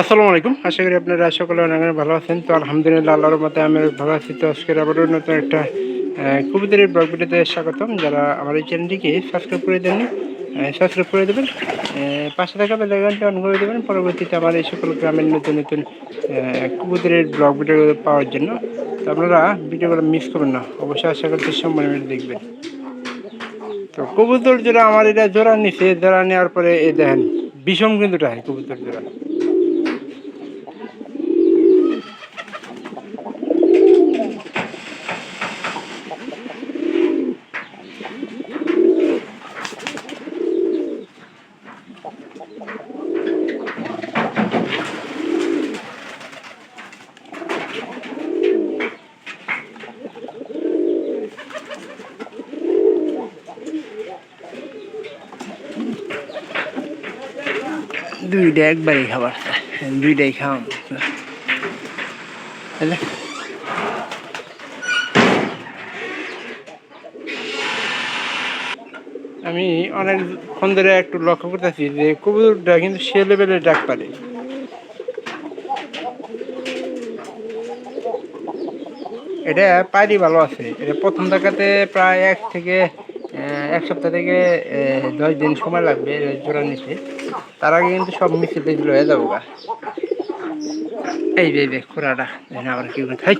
আসসালামু আলাইকুম। আশা করি আপনারা সকলে অনেক ভালো আছেন। তো আলহামদুলিল্লাহ আল্লাহর মতে আমি ভালো আছি। তো আজকের আবারও নতুন একটা কবুতরের ব্লগ ভিডিওতে স্বাগতম। যারা আমার এই চ্যানেলটিকে সাবস্ক্রাইব করে দেন সাবস্ক্রাইব করে দেবেন পাশে থাকা বেলাইকনটা অন করে দেবেন। পরবর্তীতে আমার এই সকল গ্রামের নতুন নতুন কবুতরের ব্লগ ভিডিও পাওয়ার জন্য। তো আপনারা ভিডিওগুলো মিস করবেন না। অবশ্যই আশা করছি সম্মান দেখবেন। তো কবুতর জোড়া আমার এটা জোড়া নিছে। জোড়া নেওয়ার পরে এই দেখেন, বিষম কিন্তু হয় কবুতর জোড়া। দুইটা, একবারই খাবার। দুইটাই খাওয়া বুঝলে? আমি অনেকক্ষণ ধরে একটু লক্ষ্য করতেছি যে কবুতরটা কিন্তু সে লেভেলের ডাক পারে। এটা পাইরি ভালো আছে। এটা প্রথম দেখাতে প্রায় এক থেকে এক সপ্তাহ থেকে দশ দিন সময় লাগবে জোড়া নিতে। তার আগে কিন্তু সব মিছিল টিছিল হয়ে যাব গা। এই এই যে খোরাটা আবার কি হাই।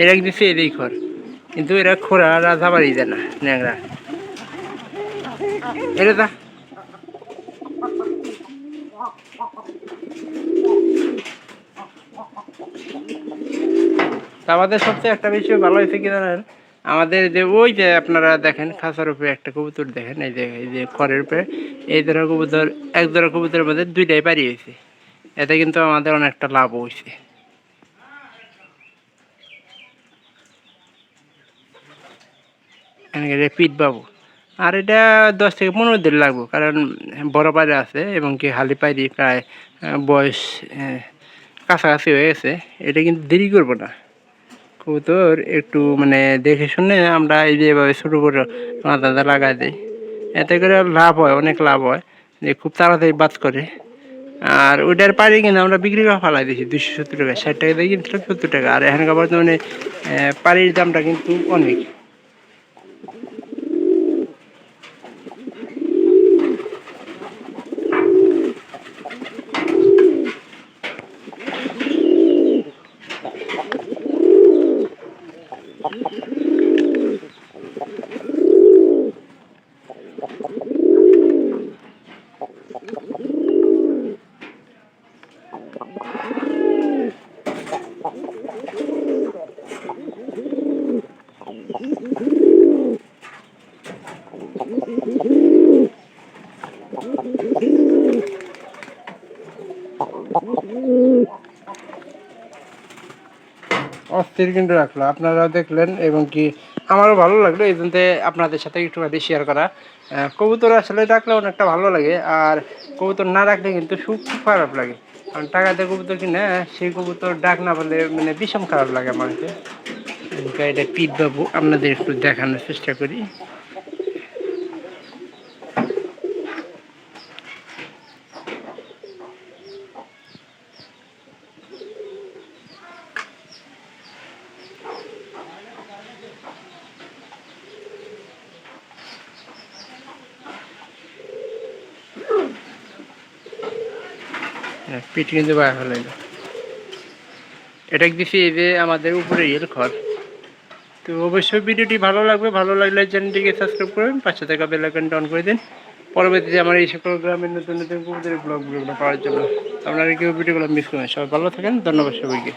এরা দিচ্ছে এরই খর কিন্তু এরা রাজা বাড়ি দেয় না, ন্যাংরা। এটা তা। আমাদের সবচেয়ে একটা বিষয় ভালো হয়েছে কি জানেন? আমাদের যে ওই যে আপনারা দেখেন খাঁচার উপরে একটা কবুতর দেখেন, এই যে এই যে খড়ের উপরে, এই ধরনের কবুতর, এক ধরনের কবুতরের মধ্যে দুইটাই পারি হয়েছে। এতে কিন্তু আমাদের অনেকটা লাভ হয়েছে। পিট বাবু। আর এটা দশ থেকে পনেরো দিন লাগবো, কারণ বড় পায়রা আছে এবং কি হালি পায়রি প্রায় বয়স কাছাকাছি হয়ে গেছে। এটা কিন্তু দেরি করব না। কবুতর একটু মানে দেখে শুনে আমরা এই যে এভাবে ছোটো করে আলাদা লাগাই দিই। এতে করে লাভ হয়, অনেক লাভ হয়। যে খুব তাড়াতাড়ি বাদ করে। আর ওইটার পারে কিন্তু আমরা বিক্রি করে ফেলাই দিয়েছি দুশো সত্তর টাকা, ষাট টাকা দিয়ে কিন্তু সত্তর টাকা। আর এখানকার বর্তমানে পাড়ির দামটা কিন্তু অনেক। অস্থির কিন্তু রাখল আপনারাও দেখলেন এবং কি আমারও ভালো লাগল, এই জন্য আপনাদের সাথে একটু শেয়ার করা। কবুতর আসলে রাখলে অনেকটা ভালো লাগে, আর কবুতর না রাখলে কিন্তু খুব খারাপ লাগে। কারণ টাকা দিয়ে কবুতর কিনে, সেই কবুতর ডাক না বলে মানে বিষম খারাপ লাগে আমাকে। এটা পিট বাবু আপনাদের একটু দেখানোর চেষ্টা করি। পিঠ কিন্তু বাইরে ফেলে এটা দিছি এই যে আমাদের উপরে ইয়ের ঘর। তো অবশ্যই ভিডিওটি ভালো লাগবে, ভালো লাগলে চ্যানেলটিকে সাবস্ক্রাইব করবেন, পাশে থাকা বেল অন করে দিন। পরবর্তীতে আমার এই সকল গ্রামের নতুন নতুন কবুতরের ব্লগগুলো পাওয়ার জন্য আপনারা কেউ ভিডিওগুলো মিস করবেন সবাই ভালো থাকেন, ধন্যবাদ সবাইকে।